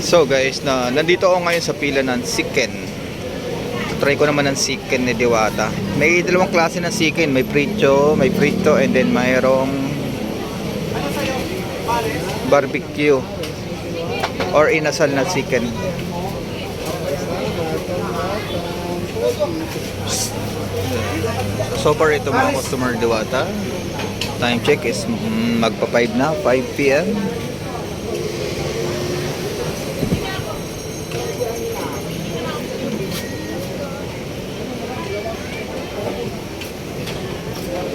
So guys, na nandito ako ngayon sa pila ng chicken. Try ko naman ng chicken ni Diwata. May dalawang klase ng chicken, may prito, may prito and then mayroong barbecue or inasal na chicken. So far ito mga customer Diwata. Time check is mm, magpa 5 na, 5 p.m.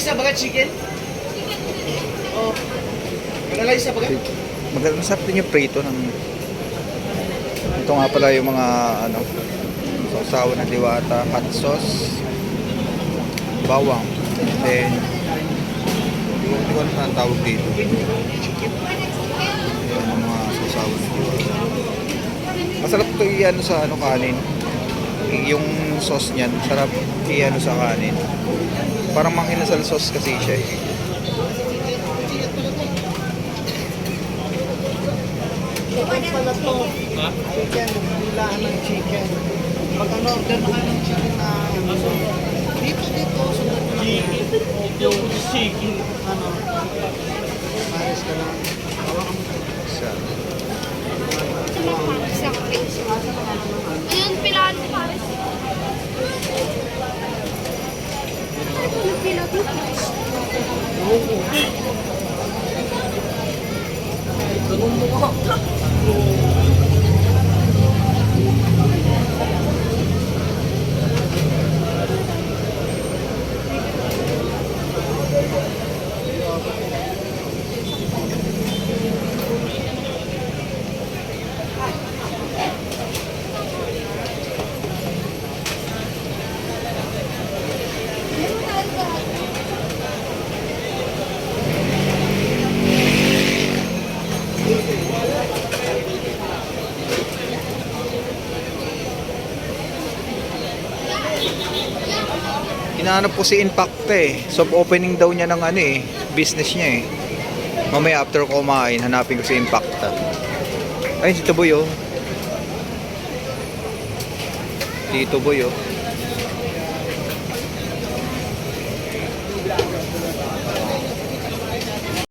Ang laysa baga chicken? Oh. Ang laysa baga? Magandang sarap din yung prito ng ito nga pala yung mga ano sausawa ng diwata, hot sauce, bawang, then hindi ko, alam saan tawag dito. Yan ang mga sausawa ng diwata. Masarap ito i-ano sa ano kanin. Yung sauce niyan, sarap i-ano sa kanin. Parang manghinasal sauce kasi siya eh. Chicken pala to. Chicken, bilaan ng chicken. Pag ano, order na kayo ng chicken na. Dito, dito, sundan mo lang. Yung chicken. Ano. Pares ka lang. Beat. Hinahanap ko si Impacta eh. So opening daw niya ng ano eh, business niya eh. Mamaya after ko kumain, hanapin ko si Impacta. Ay, si Boy oh. Tito Boy oh.